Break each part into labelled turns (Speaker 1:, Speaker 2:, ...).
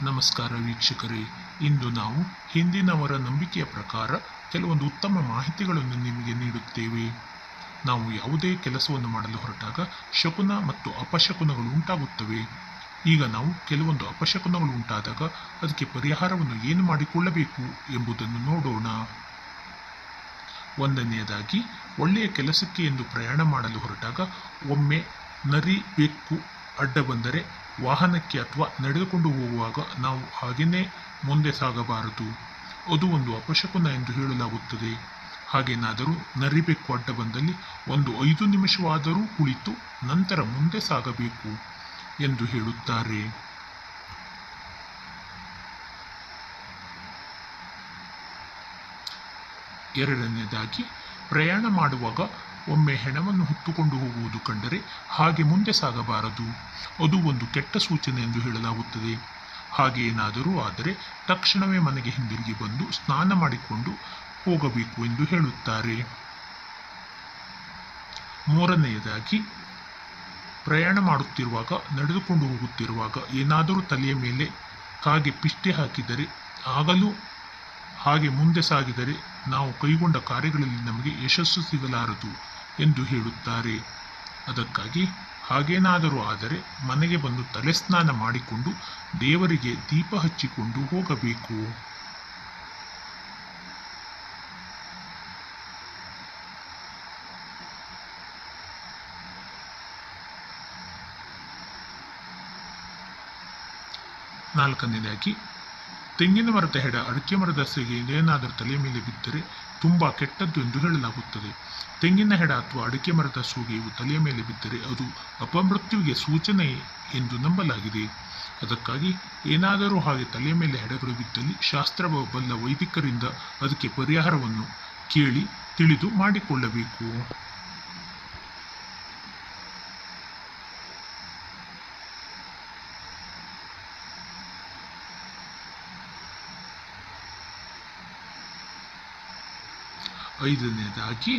Speaker 1: ನಮಸ್ಕಾರ ವೀಕ್ಷಕರೇ. ಇಂದು ನಾವು ಹಿಂದಿನವರ ನಂಬಿಕೆಯ ಪ್ರಕಾರ ಕೆಲವೊಂದು ಉತ್ತಮ ಮಾಹಿತಿಗಳನ್ನು ನಿಮಗೆ ನೀಡುತ್ತೇವೆ. ನಾವು ಯಾವುದೇ ಕೆಲಸವನ್ನು ಮಾಡಲು ಹೊರಟಾಗ ಶಕುನ ಮತ್ತು ಅಪಶಕುನಗಳು ಉಂಟಾಗುತ್ತವೆ. ಈಗ ನಾವು ಕೆಲವೊಂದು ಅಪಶಕುನಗಳು ಉಂಟಾದಾಗ ಅದಕ್ಕೆ ಪರಿಹಾರವನ್ನು ಏನು ಮಾಡಿಕೊಳ್ಳಬೇಕು ಎಂಬುದನ್ನು ನೋಡೋಣ. ಒಂದನೆಯದಾಗಿ, ಒಳ್ಳೆಯ ಕೆಲಸಕ್ಕೆ ಎಂದು ಪ್ರಯಾಣ ಮಾಡಲು ಹೊರಟಾಗ ಒಮ್ಮೆ ನರಿ ಬೆಕ್ಕು ಅಡ್ಡ ಬಂದರೆ ವಾಹನಕ್ಕೆ ಅಥವಾ ನಡೆದುಕೊಂಡು ಹೋಗುವಾಗ ನಾವು ಹಾಗೆಯೇ ಮುಂದೆ ಸಾಗಬಾರದು. ಅದು ಒಂದು ಅಪಶಕುನ ಎಂದು ಹೇಳಲಾಗುತ್ತದೆ. ಹಾಗೇನಾದರೂ ನರಿಬೇಕು ಅಡ್ಡ ಬಂದಲ್ಲಿ ಒಂದು ಐದು ನಿಮಿಷವಾದರೂ ಕುಳಿತು ನಂತರ ಮುಂದೆ ಸಾಗಬೇಕು ಎಂದು ಹೇಳುತ್ತಾರೆ. ಎರಡನೇದಾಗಿ ಪ್ರಯಾಣ ಮಾಡುವಾಗ ಒಮ್ಮೆ ಹೆಣವನ್ನು ಹೊತ್ತುಕೊಂಡು ಹೋಗುವುದು ಕಂಡರೆ ಹಾಗೆ ಮುಂದೆ ಸಾಗಬಾರದು. ಅದು ಒಂದು ಕೆಟ್ಟ ಸೂಚನೆ ಎಂದು ಹೇಳಲಾಗುತ್ತದೆ. ಹಾಗೆ ಏನಾದರೂ ಆದರೆ ತಕ್ಷಣವೇ ಮನೆಗೆ ಹಿಂದಿರುಗಿ ಬಂದು ಸ್ನಾನ ಮಾಡಿಕೊಂಡು ಹೋಗಬೇಕು ಎಂದು ಹೇಳುತ್ತಾರೆ. ಮೂರನೆಯದಾಗಿ, ಪ್ರಯಾಣ ಮಾಡುತ್ತಿರುವಾಗ, ನಡೆದುಕೊಂಡು ಹೋಗುತ್ತಿರುವಾಗ ಏನಾದರೂ ತಲೆಯ ಮೇಲೆ ಕಾಗೆ ಪಿಷ್ಟೆ ಹಾಕಿದರೆ ಆಗಲೂ ಹಾಗೆ ಮುಂದೆ ಸಾಗಿದರೆ ನಾವು ಕೈಗೊಂಡ ಕಾರ್ಯಗಳಲ್ಲಿ ನಮಗೆ ಯಶಸ್ಸು ಸಿಗಲಾರದು. ಎಂದು ಹೇಳುತ್ತಾರೆ. ಅದಕ್ಕಾಗಿ ಹಾಗೇನಾದರೂ ಆದರೆ ಮನೆಗೆ ಬಂದು ತಲೆ ಸ್ನಾನ ಮಾಡಿಕೊಂಡು ದೇವರಿಗೆ ದೀಪ ಹಚ್ಚಿಕೊಂಡು ಹೋಗಬೇಕು. ನಾಲ್ಕನೇದಾಗಿ, ತೆಂಗಿನ ಮರದ ಹೆಡ ಅಡಿಕೆ ಮರದ ಸೆಗೆ ಏನಾದರೂ ತಲೆ ಮೇಲೆ ಬಿದ್ದರೆ ತುಂಬ ಕೆಟ್ಟದ್ದು ಎಂದು ಹೇಳಲಾಗುತ್ತದೆ. ತೆಂಗಿನ ಹೆಡ ಅಥವಾ ಅಡಿಕೆ ಮರದ ಸೂಗೆಯು ತಲೆಯ ಮೇಲೆ ಬಿದ್ದರೆ ಅದು ಅಪಮೃತ್ಯುವಿಗೆ ಸೂಚನೆ ಎಂದು ನಂಬಲಾಗಿದೆ. ಅದಕ್ಕಾಗಿ ಏನಾದರೂ ಹಾಗೆ ತಲೆಯ ಮೇಲೆ ಹೆಡಗಳು ಬಿದ್ದಲ್ಲಿ ಶಾಸ್ತ್ರ ಬಲ್ಲ ವೈದಿಕರಿಂದ ಅದಕ್ಕೆ ಪರಿಹಾರವನ್ನು ಕೇಳಿ ತಿಳಿದು ಮಾಡಿಕೊಳ್ಳಬೇಕು. ಐದನೇದಾಗಿ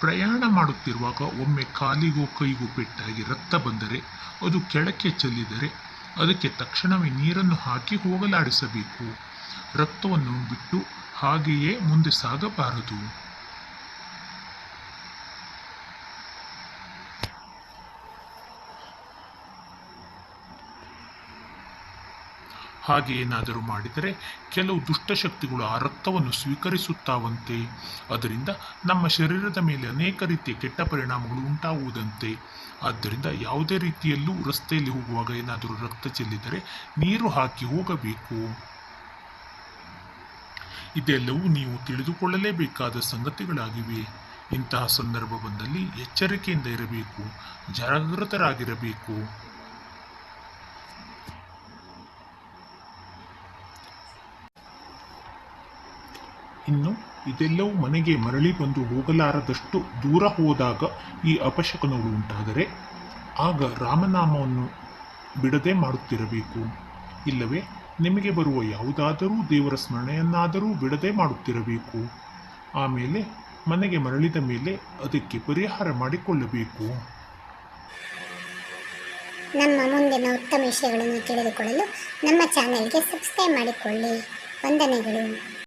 Speaker 1: ಪ್ರಯಾಣ ಮಾಡುತ್ತಿರುವಾಗ ಒಮ್ಮೆ ಕಾಲಿಗೂ ಕೈಗೂ ಪೆಟ್ಟಾಗಿ ರಕ್ತ ಬಂದರೆ ಅದು ಕೆಳಕ್ಕೆ ಚೆಲ್ಲಿದರೆ ಅದಕ್ಕೆ ತಕ್ಷಣವೇ ನೀರನ್ನು ಹಾಕಿ ಹೋಗಲಾಡಿಸಬೇಕು. ರಕ್ತವನ್ನು ಬಿಟ್ಟು ಹಾಗೆಯೇ ಮುಂದೆ ಸಾಗಬಾರದು. ಹಾಗೆ ಏನಾದರೂ ಮಾಡಿದರೆ ಕೆಲವು ದುಷ್ಟಶಕ್ತಿಗಳು ಆ ರಕ್ತವನ್ನು ಸ್ವೀಕರಿಸುತ್ತಾವಂತೆ. ಅದರಿಂದ ನಮ್ಮ ಶರೀರದ ಮೇಲೆ ಅನೇಕ ರೀತಿಯ ಕೆಟ್ಟ ಪರಿಣಾಮಗಳು ಉಂಟಾಗುವುದಂತೆ. ಆದ್ದರಿಂದ ಯಾವುದೇ ರೀತಿಯಲ್ಲೂ ರಸ್ತೆಯಲ್ಲಿ ಹೋಗುವಾಗ ಏನಾದರೂ ರಕ್ತ ಚೆಲ್ಲಿದರೆ ನೀರು ಹಾಕಿ ಹೋಗಬೇಕು. ಇದೆಲ್ಲವೂ ನೀವು ತಿಳಿದುಕೊಳ್ಳಲೇಬೇಕಾದ ಸಂಗತಿಗಳಾಗಿವೆ. ಇಂತಹ ಸಂದರ್ಭ ಬಂದಲ್ಲಿ ಎಚ್ಚರಿಕೆಯಿಂದ ಇರಬೇಕು, ಜಾಗೃತರಾಗಿರಬೇಕು. ಇನ್ನು ಇದೆಲ್ಲವೂ ಮನೆಗೆ ಮರಳಿ ಬಂದು ಹೋಗಲಾರದಷ್ಟು ದೂರ ಹೋದಾಗ ಈ ಅಪಶಕನಗಳು ಉಂಟಾದರೆ ಆಗ ರಾಮನಾಮವನ್ನು ಬಿಡದೆ ಮಾಡುತ್ತಿರಬೇಕು. ಇಲ್ಲವೇ, ನಿಮಗೆ ಬರುವ ಯಾವುದಾದರೂ ದೇವರ ಸ್ಮರಣೆಯನ್ನಾದರೂ ಬಿಡದೆ ಮಾಡುತ್ತಿರಬೇಕು. ಆಮೇಲೆ ಮನೆಗೆ ಮರಳಿದ ಮೇಲೆ ಅದಕ್ಕೆ ಪರಿಹಾರ ಮಾಡಿಕೊಳ್ಳಬೇಕು.
Speaker 2: ನಮ್ಮ ಮುಂದಿನ ಉತ್ತಮ ವಿಷಯಗಳನ್ನು ತಿಳಿದುಕೊಳ್ಳಲು ನಮ್ಮ ಚಾನೆಲ್ಗೆ ಸಬ್ಸ್ಕ್ರೈಬ್ ಮಾಡಿಕೊಳ್ಳಿ. ವಂದನೆಗಳು.